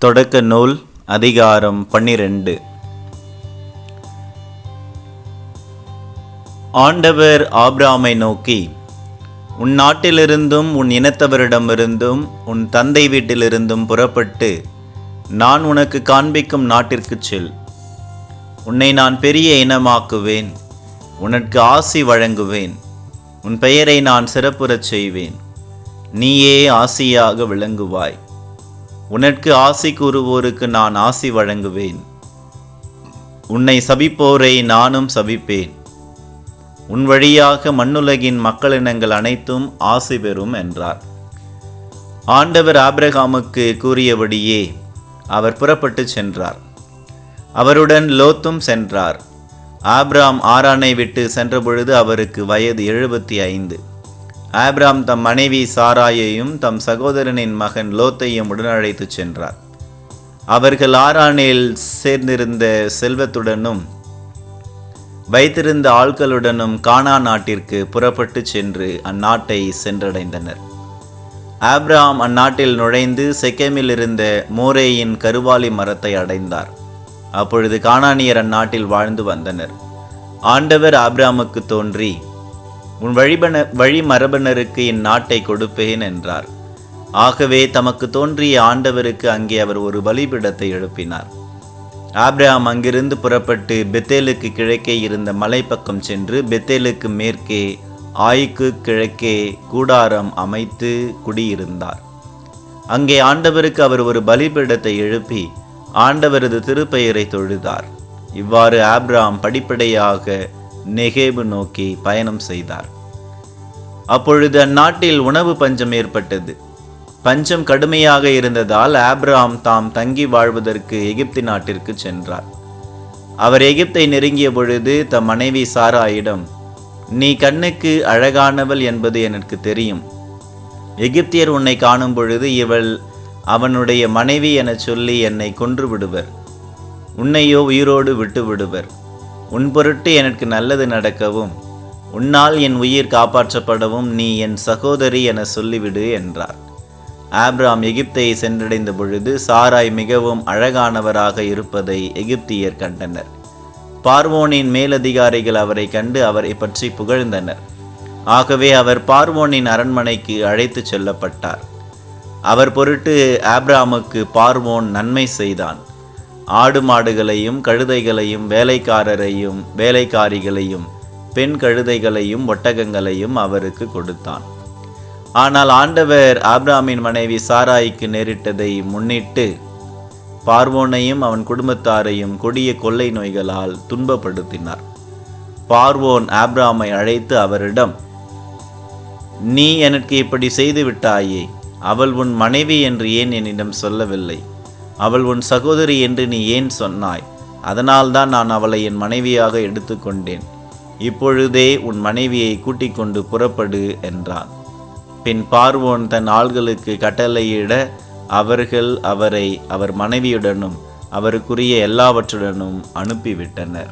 தொடக்க நூல் அதிகாரம் பன்னிரண்டு. ஆண்டவர் ஆபிராமை நோக்கி உன் நாட்டிலிருந்தும் உன் இனத்தவரிடமிருந்தும் உன் தந்தை வீட்டிலிருந்தும் புறப்பட்டு நான் உனக்கு காண்பிக்கும் நாட்டிற்குச் செல். உன்னை நான் பெரிய இனமாக்குவேன். உனக்கு ஆசி வழங்குவேன். உன் பெயரை நான் சிறப்புறச் செய்வேன். நீயே ஆசியாக விளங்குவாய். உனக்கு ஆசி கூறுவோருக்கு நான் ஆசி வழங்குவேன். உன்னை சபிப்போரை நானும் சபிப்பேன். உன் வழியாக மண்ணுலகின் மக்களினங்கள் அனைத்தும் ஆசி பெறும் என்றார். ஆண்டவர் ஆபிரகாமுக்கு கூறியபடியே அவர் புறப்பட்டுச் சென்றார். அவருடன் லோத்தும் சென்றார். ஆப்ராம் ஆரானை விட்டு சென்றபொழுது அவருக்கு வயது எழுபத்தி ஐந்து. ஆப்ராம் தம் மனைவி சாராயையும் தம் சகோதரனின் மகன் லோத்தையும் உடனழைத்துச் சென்றார். அவர்கள் ஆறானில் சேர்ந்திருந்த செல்வத்துடனும் வைத்திருந்த ஆட்களுடனும் கானா நாட்டிற்கு புறப்பட்டு சென்று அந்நாட்டை சென்றடைந்தனர். ஆப்ராம் அந்நாட்டில் நுழைந்து செக்கேமில் இருந்த மோரேயின் கருவாலி மரத்தை அடைந்தார். அப்பொழுது கானானியர் அந்நாட்டில் வாழ்ந்து வந்தனர். ஆண்டவர் ஆப்ராமுக்கு தோன்றி உன் வழிபன வழி மரபனருக்கு இந்நாட்டை கொடுப்பேன் என்றார். ஆகவே தமக்கு தோன்றிய ஆண்டவருக்கு அங்கே அவர் ஒரு பலிபீடத்தை எழுப்பினார். ஆப்ரஹாம் அங்கிருந்து புறப்பட்டு பெத்தேலுக்கு கிழக்கே இருந்த மலைப்பக்கம் சென்று பெத்தேலுக்கு மேற்கே ஆய்க்கு கிழக்கே கூடாரம் அமைத்து குடியிருந்தார். அங்கே ஆண்டவருக்கு அவர் ஒரு பலிபீடத்தை எழுப்பி ஆண்டவரது திருப்பெயரை தொழுதார். இவ்வாறு ஆப்ராம் படிப்படியாக நெகேபு நோக்கி பயணம் செய்தார். அப்பொழுது அந்நாட்டில் உணவு பஞ்சம் ஏற்பட்டது. பஞ்சம் கடுமையாக இருந்ததால் ஆப்ராம் தாம் தங்கி வாழ்வதற்கு எகிப்து நாட்டிற்கு சென்றார். அவர் எகிப்தை நெருங்கிய பொழுது தம் மனைவி சாராயிடம் நீ கண்ணுக்கு அழகானவள் என்பது எனக்கு தெரியும். எகிப்தியர் உன்னை காணும் பொழுது இவள் அவனுடைய மனைவி எனச் சொல்லி என்னை கொன்று விடுவர். உன்னையோ உயிரோடு விட்டு விடுவர். உன் பொருட்டு எனக்கு நல்லது நடக்கவும் உன்னால் என் உயிர் காப்பாற்றப்படவும் நீ என் சகோதரி என சொல்லிவிடு என்றார். ஆப்ராம் எகிப்தை சென்றடைந்த பொழுது சாராய் மிகவும் அழகானவராக இருப்பதை எகிப்தியர் கண்டனர். பார்வோனின் மேலதிகாரிகள் அவரை கண்டு அவரை பற்றி புகழ்ந்தனர். ஆகவே அவர் பார்வோனின் அரண்மனைக்கு அழைத்துச் செல்லப்பட்டார். அவர் பொருட்டு ஆப்ராமுக்கு பார்வோன் நன்மை செய்தான். ஆடு மாடுகளையும் கழுதைகளையும் வேலைக்காரரையும் வேலைக்காரிகளையும் பெண் கழுதைகளையும் ஒட்டகங்களையும் அவருக்கு கொடுத்தான். ஆனால் ஆண்டவர் ஆப்ராமின் மனைவி சாராய்க்கு நேரிட்டதை முன்னிட்டு பார்வோனையும் அவன் குடும்பத்தாரையும் கொடிய கொள்ளை நோய்களால் துன்பப்படுத்தினார். பார்வோன் ஆப்ராமை அழைத்து அவரிடம் நீ எனக்கு இப்படி செய்து விட்டாயே அவள் உன் மனைவி என்று ஏன் என்னிடம் சொல்லவில்லை? அவள் உன் சகோதரி என்று நீ ஏன் சொன்னாய்? அதனால்தான் நான் அவளை என் மனைவியாக எடுத்துக்கொண்டேன். இப்பொழுதே உன் மனைவியை கூட்டிக் கொண்டு புறப்படு என்றான். பின் பார்வோன் தன் ஆள்களுக்கு கட்டளையிட அவர்கள் அவரை அவர் மனைவியுடனும் அவருக்குரிய எல்லாவற்றுடனும் அனுப்பிவிட்டனர்.